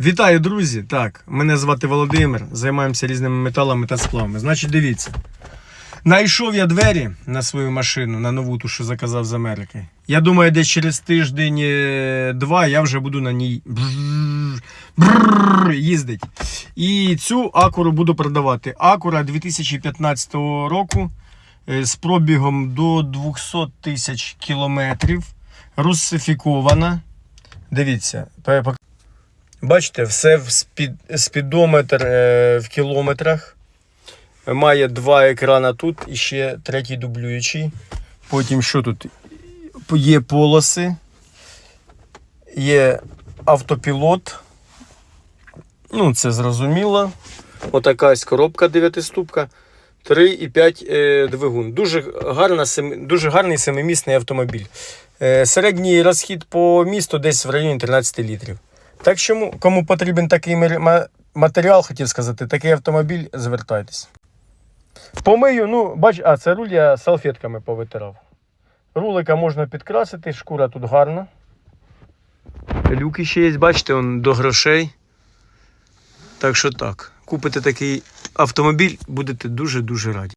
Вітаю, друзі! Так, мене звати Володимир, займаємося різними металами та сплавами. Значить, дивіться. Найшов я двері на свою машину, на нову ту, що заказав з Америки. Я думаю, десь через тиждень-два я вже буду на ній їздить. І цю акуру буду продавати. Акура 2015 року е, з пробігом до 200 тисяч кілометрів. Русифікована. Дивіться, Бачите, все в спід, спідометр е, в кілометрах. Має два екрана тут і ще третій дублюючий. Потім що тут? Є полоси, є автопілот. Ну, це зрозуміло. Отака ось коробка 9-ступка. 3,5 е, двигун. Дуже, гарна, дуже гарний семимісний автомобіль. Е, середній розхід по місту десь в районі 13 літрів. Так що кому потрібен такий матеріал, хотів сказати, такий автомобіль, звертайтесь. Помию, ну, бач, а це руль я салфетками повитирав. Рулика можна підкрасити, шкура тут гарна. Люки ще є, бачите, он до грошей. Так що так. Купите такий автомобіль, будете дуже-дуже раді.